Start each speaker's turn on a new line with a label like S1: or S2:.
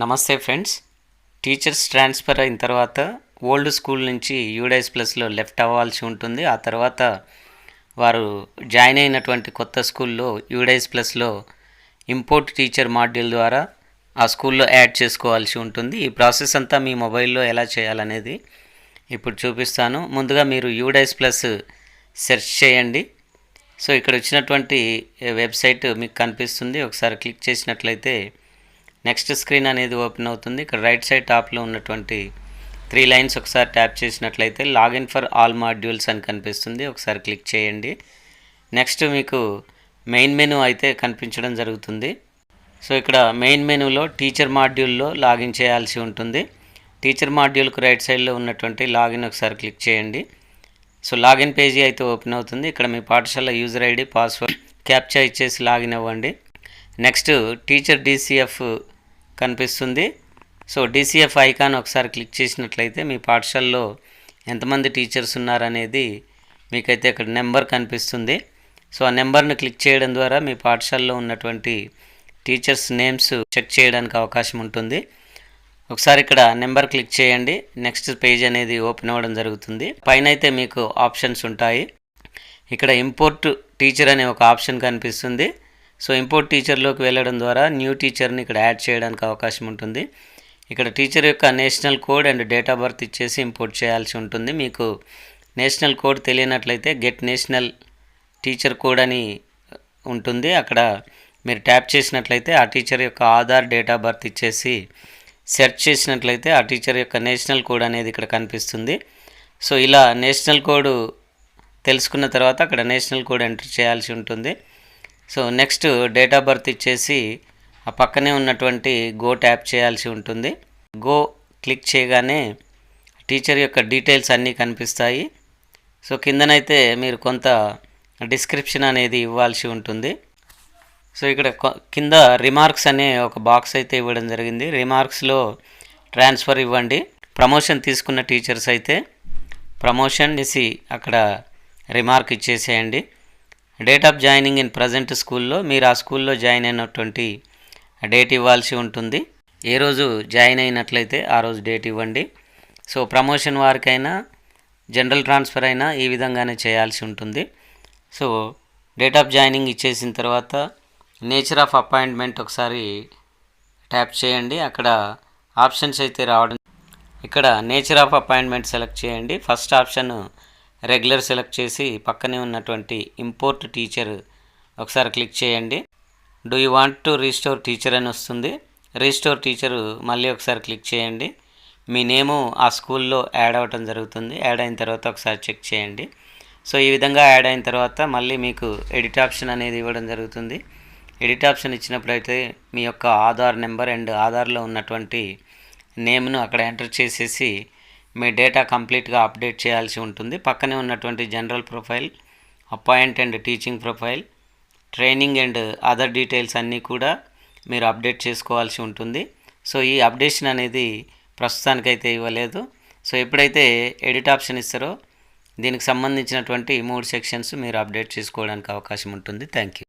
S1: నమస్తే friends. Teachers transfer అయిన తర్వాత ఓల్డ్ స్కూల్ నుంచి యూడైస్ ప్లస్లో లెఫ్ట్ అవ్వాల్సి ఉంటుంది. ఆ తర్వాత వారు జాయిన్ అయినటువంటి కొత్త స్కూల్లో యూడైస్ ప్లస్లో ఇంపోర్ట్ టీచర్ మాడ్యూల్ ద్వారా ఆ స్కూల్లో యాడ్ చేసుకోవాల్సి ఉంటుంది. ఈ ప్రాసెస్ అంతా మీ మొబైల్లో ఎలా చేయాలనేది ఇప్పుడు చూపిస్తాను. ముందుగా మీరు యూడైస్ ప్లస్ సెర్చ్ చేయండి. సో ఇక్కడ వచ్చినటువంటి వెబ్సైట్ మీకు కనిపిస్తుంది. ఒకసారి క్లిక్ చేసినట్లయితే నెక్స్ట్ స్క్రీన్ అనేది ఓపెన్ అవుతుంది. ఇక్కడ రైట్ సైడ్ టాప్లో ఉన్నటువంటి త్రీ లైన్స్ ఒకసారి ట్యాప్ చేసినట్లయితే లాగిన్ ఫర్ ఆల్ మాడ్యూల్స్ అని కనిపిస్తుంది. ఒకసారి క్లిక్ చేయండి. నెక్స్ట్ మీకు మెయిన్ మెనూ అయితే కనిపించడం జరుగుతుంది. సో ఇక్కడ మెయిన్ మెనూలో టీచర్ మాడ్యూల్లో లాగిన్ చేయాల్సి ఉంటుంది. టీచర్ మాడ్యూల్కు రైట్ సైడ్లో ఉన్నటువంటి లాగిన్ ఒకసారి క్లిక్ చేయండి. సో లాగిన్ పేజీ అయితే ఓపెన్ అవుతుంది. ఇక్కడ మీ పాఠశాల యూజర్ ఐడి పాస్వర్డ్ క్యాప్చర్ ఇచ్చేసి లాగిన్ అవ్వండి. నెక్స్ట్ టీచర్ డీసీఎఫ్ కనిపిస్తుంది. సో డీసీఎఫ్ ఐకాన్ ఒకసారి క్లిక్ చేసినట్లయితే మీ పాఠశాలలో ఎంతమంది టీచర్స్ ఉన్నారనేది మీకైతే ఇక్కడ నెంబర్ కనిపిస్తుంది. సో ఆ నెంబర్ను క్లిక్ చేయడం ద్వారా మీ పాఠశాలలో ఉన్నటువంటి టీచర్స్ నేమ్స్ చెక్ చేయడానికి అవకాశం ఉంటుంది. ఒకసారి ఇక్కడ నెంబర్ క్లిక్ చేయండి. నెక్స్ట్ పేజ్ అనేది ఓపెన్ అవ్వడం జరుగుతుంది. పైన అయితే మీకు ఆప్షన్స్ ఉంటాయి. ఇక్కడ ఇంపోర్ట్ టీచర్ అనే ఒక ఆప్షన్ కనిపిస్తుంది. సో ఇంపోర్ట్ టీచర్లోకి వెళ్ళడం ద్వారా న్యూ టీచర్ని ఇక్కడ యాడ్ చేయడానికి అవకాశం ఉంటుంది. ఇక్కడ టీచర్ యొక్క national code and date of birth ఇచ్చేసి ఇంపోర్ట్ చేయాల్సి ఉంటుంది. మీకు నేషనల్ కోడ్ తెలియనట్లయితే గెట్ నేషనల్ టీచర్ కోడ్ అని ఉంటుంది. అక్కడ మీరు ట్యాప్ చేసినట్లయితే ఆ టీచర్ యొక్క ఆధార్ డేట్ ఆఫ్ బర్త్ ఇచ్చేసి సెర్చ్ చేసినట్లయితే ఆ టీచర్ యొక్క నేషనల్ కోడ్ అనేది ఇక్కడ కనిపిస్తుంది. సో ఇలా నేషనల్ కోడ్ తెలుసుకున్న తర్వాత అక్కడ నేషనల్ కోడ్ ఎంటర్ చేయాల్సి ఉంటుంది. So next date of birth ఇచ్చేసి ఆ పక్కనే ఉన్నటువంటి గో ట్యాప్ చేయాల్సి ఉంటుంది. గో క్లిక్ చేయగానే టీచర్ యొక్క డీటెయిల్స్ అన్నీ కనిపిస్తాయి. సో కిందనైతే మీరు కొంత డిస్క్రిప్షన్ అనేది ఇవ్వాల్సి ఉంటుంది. సో ఇక్కడ కింద రిమార్క్స్ అనే ఒక బాక్స్ అయితే ఇవ్వడం జరిగింది. రిమార్క్స్లో ట్రాన్స్ఫర్ ఇవ్వండి. ప్రమోషన్ తీసుకున్న టీచర్స్ అయితే ప్రమోషన్ ఇసి అక్కడ రిమార్క్ ఇచ్చేసేయండి. Date of joining in present స్కూల్లో మీరు ఆ స్కూల్లో జాయిన్ అయినటువంటి డేట్ ఇవ్వాల్సి ఉంటుంది. ఏ రోజు జాయిన్ అయినట్లయితే ఆ రోజు డేట్ ఇవ్వండి. సో ప్రమోషన్ వారికైనా జనరల్ ట్రాన్స్ఫర్ అయినా ఈ విధంగానే చేయాల్సి ఉంటుంది. సో డేట్ ఆఫ్ జాయినింగ్ ఇచ్చేసిన తర్వాత నేచర్ ఆఫ్ అపాయింట్మెంట్ ఒకసారి ట్యాప్ చేయండి. అక్కడ ఆప్షన్స్ అయితే రావడం. ఇక్కడ నేచర్ ఆఫ్ అపాయింట్మెంట్ సెలెక్ట్ చేయండి. ఫస్ట్ ఆప్షన్ రెగ్యులర్ సెలెక్ట్ చేసి పక్కనే ఉన్నటువంటి ఇంపోర్ట్ టీచర్ ఒకసారి క్లిక్ చేయండి. Do you want to restore teacher అని వస్తుంది. రీస్టోర్ టీచరు మళ్ళీ ఒకసారి క్లిక్ చేయండి. మీ నేము ఆ స్కూల్లో యాడ్ అవ్వటం జరుగుతుంది. యాడ్ అయిన తర్వాత ఒకసారి చెక్ చేయండి. సో ఈ విధంగా యాడ్ అయిన తర్వాత మళ్ళీ మీకు ఎడిట్ ఆప్షన్ అనేది ఇవ్వడం జరుగుతుంది. ఎడిట్ ఆప్షన్ ఇచ్చినప్పుడైతే మీ యొక్క ఆధార్ నెంబర్ అండ్ ఆధార్లో ఉన్నటువంటి నేమ్ను అక్కడ ఎంటర్ చేసేసి మీ డేటా కంప్లీట్గా అప్డేట్ చేయాల్సి ఉంటుంది. పక్కనే ఉన్నటువంటి general profile appoint and teaching profile training and other details అన్నీ కూడా మీరు అప్డేట్ చేసుకోవాల్సి ఉంటుంది. సో ఈ అప్డేషన్ అనేది ప్రస్తుతానికైతే ఇవ్వలేదు. సో ఎప్పుడైతే ఎడిట్ ఆప్షన్ ఇస్తారో దీనికి సంబంధించినటువంటి మూడు సెక్షన్స్ మీరు అప్డేట్ చేసుకోవడానికి అవకాశం ఉంటుంది. Thank you.